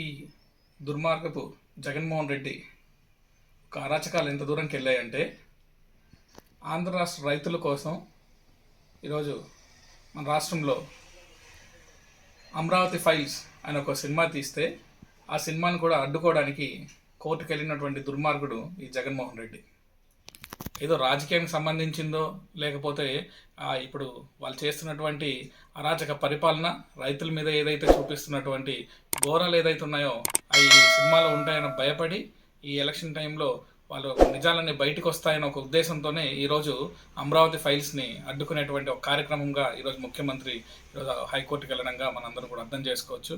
ఈ దుర్మార్గపు జగన్మోహన్ రెడ్డి అరాచకాలు ఎంత దూరంకి వెళ్ళాయంటే ఆంధ్ర రాష్ట్ర రైతుల కోసం ఈరోజు మన రాష్ట్రంలో అమరావతి ఫైల్స్ అనే ఒక సినిమా తీస్తే ఆ సినిమాను కూడా అడ్డుకోవడానికి కోర్టుకు వెళ్ళినటువంటి దుర్మార్గుడు ఈ జగన్మోహన్ రెడ్డి. ఏదో రాజకీయానికి సంబంధించిందో లేకపోతే ఇప్పుడు వాళ్ళు చేస్తున్నటువంటి అరాచక పరిపాలన రైతుల మీద ఏదైతే చూపిస్తున్నటువంటి ఘోరాలు ఏదైతే ఉన్నాయో అవి సినిమాలో ఉంటాయని భయపడి ఈ ఎలక్షన్ టైంలో వాళ్ళు నిజాలన్నీ బయటకు వస్తాయని ఒక ఉద్దేశంతోనే ఈరోజు అమరావతి ఫైల్స్ని అడ్డుకునేటువంటి ఒక కార్యక్రమంగా ఈరోజు ముఖ్యమంత్రి ఈరోజు హైకోర్టుకి వెళ్ళడంగా మనందరం కూడా అర్థం చేసుకోవచ్చు.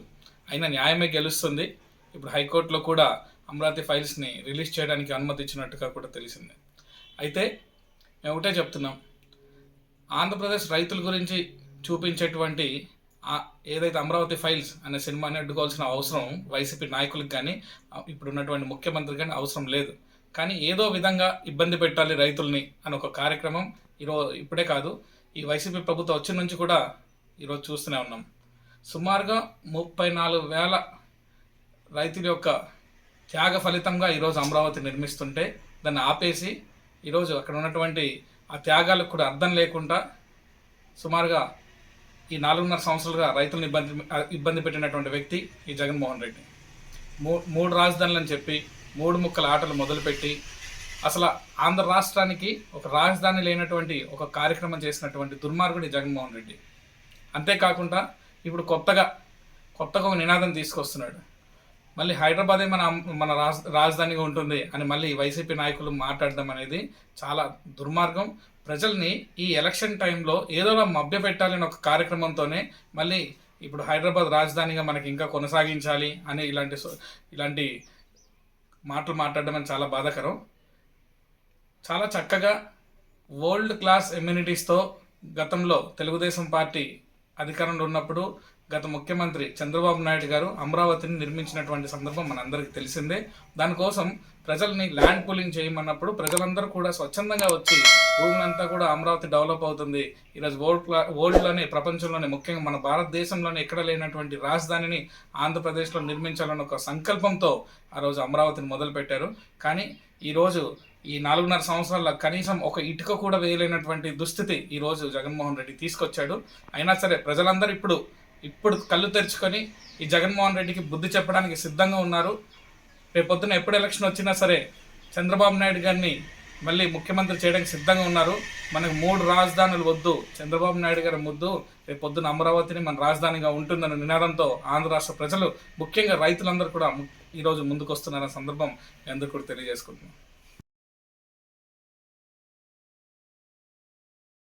అయినా న్యాయమే గెలుస్తుంది. ఇప్పుడు హైకోర్టులో కూడా అమరావతి ఫైల్స్ని రిలీజ్ చేయడానికి అనుమతి ఇచ్చినట్టుగా కూడా తెలిసింది. అయితే మేము ఒకటే చెప్తున్నాం. ఆంధ్రప్రదేశ్ రైతుల గురించి చూపించేటువంటి ఏదైతే అమరావతి ఫైల్స్ అనే సినిమాని అడ్డుకోవాల్సిన అవసరం వైసీపీ నాయకులకు కానీ ఇప్పుడున్నటువంటి ముఖ్యమంత్రి కానీ అవసరం లేదు. కానీ ఏదో విధంగా ఇబ్బంది పెట్టాలి రైతుల్ని అని ఒక కార్యక్రమం ఈరోజు ఇప్పుడే కాదు ఈ వైసీపీ ప్రభుత్వం వచ్చిన నుంచి కూడా ఈరోజు చూస్తూనే ఉన్నాం. సుమారుగా ముప్పై నాలుగు వేల రైతుల యొక్క త్యాగ ఫలితంగా ఈరోజు అమరావతి నిర్మిస్తుంటే దాన్ని ఆపేసి ఈరోజు అక్కడ ఉన్నటువంటి ఆ త్యాగాలకు కూడా అర్థం లేకుండా సుమారుగా ఈ నాలుగున్నర సంవత్సరాలుగా రైతులను ఇబ్బంది ఇబ్బంది పెట్టినటువంటి వ్యక్తి ఈ జగన్మోహన్ రెడ్డి. మూ మూడు రాజధానులని చెప్పి మూడు ముక్కల ఆటలు మొదలుపెట్టి అసలు ఆంధ్ర రాష్ట్రానికి ఒక రాజధాని లేనటువంటి ఒక కార్యక్రమం చేసినటువంటి దుర్మార్గుడు జగన్మోహన్ రెడ్డి. అంతేకాకుండా ఇప్పుడు కొత్తగా కొత్తగా ఒక నినాదం తీసుకొస్తున్నాడు. మళ్ళీ హైదరాబాదే మన మన రాజ రాజధానిగా ఉంటుంది అని మళ్ళీ వైసీపీ నాయకులు మాట్లాడడం అనేది చాలా దుర్మార్గం. ప్రజల్ని ఈ ఎలక్షన్ టైంలో ఏదోలా మభ్య పెట్టాలని ఒక కార్యక్రమంతోనే మళ్ళీ ఇప్పుడు హైదరాబాద్ రాజధానిగా మనకి ఇంకా కొనసాగించాలి అని ఇలాంటి ఇలాంటి మాటలు మాట్లాడడం అని చాలా బాధాకరం. చాలా చక్కగా వరల్డ్ క్లాస్ ఎమ్యూనిటీస్తో గతంలో తెలుగుదేశం పార్టీ అధికారంలో ఉన్నప్పుడు గత ముఖ్యమంత్రి చంద్రబాబు నాయుడు గారు అమరావతిని నిర్మించినటువంటి సందర్భం మనందరికీ తెలిసిందే. దానికోసం ప్రజల్ని ల్యాండ్ పూలింగ్ చేయమన్నప్పుడు ప్రజలందరూ కూడా స్వచ్ఛందంగా వచ్చి భూములంతా కూడా అమరావతి డెవలప్ అవుతుంది. ఈరోజు వరల్డ్ వరల్డ్లోనే ప్రపంచంలోనే ముఖ్యంగా మన భారతదేశంలోనే ఎక్కడ లేనటువంటి రాజధానిని ఆంధ్రప్రదేశ్లో నిర్మించాలన్న ఒక సంకల్పంతో ఆ రోజు అమరావతిని మొదలుపెట్టారు. కానీ ఈరోజు ఈ నాలుగున్నర సంవత్సరాల కనీసం ఒక ఇటుక కూడా వేయలేనటువంటి దుస్థితి ఈరోజు జగన్మోహన్ రెడ్డి తీసుకొచ్చాడు. అయినా సరే ప్రజలందరూ ఇప్పుడు ఇప్పుడు కళ్ళు తెరుచుకొని ఈ జగన్మోహన్ రెడ్డికి బుద్ధి చెప్పడానికి సిద్ధంగా ఉన్నారు. రేపు పొద్దున ఎప్పుడు ఎలక్షన్ వచ్చినా సరే చంద్రబాబు నాయుడు గారిని మళ్ళీ ముఖ్యమంత్రి చేయడానికి సిద్ధంగా ఉన్నారు. మనకు మూడు రాజధానులు వద్దు చంద్రబాబు నాయుడు గారి ముద్దు రేపు పొద్దున అమరావతిని మన రాజధానిగా ఉంటుందన్న నినాదంతో ఆంధ్ర రాష్ట్ర ప్రజలు ముఖ్యంగా రైతులందరూ కూడా ఈరోజు ముందుకు వస్తున్నారన్న సందర్భం ఎందుకు అందరూ కూడా తెలియజేసుకుంటున్నాం.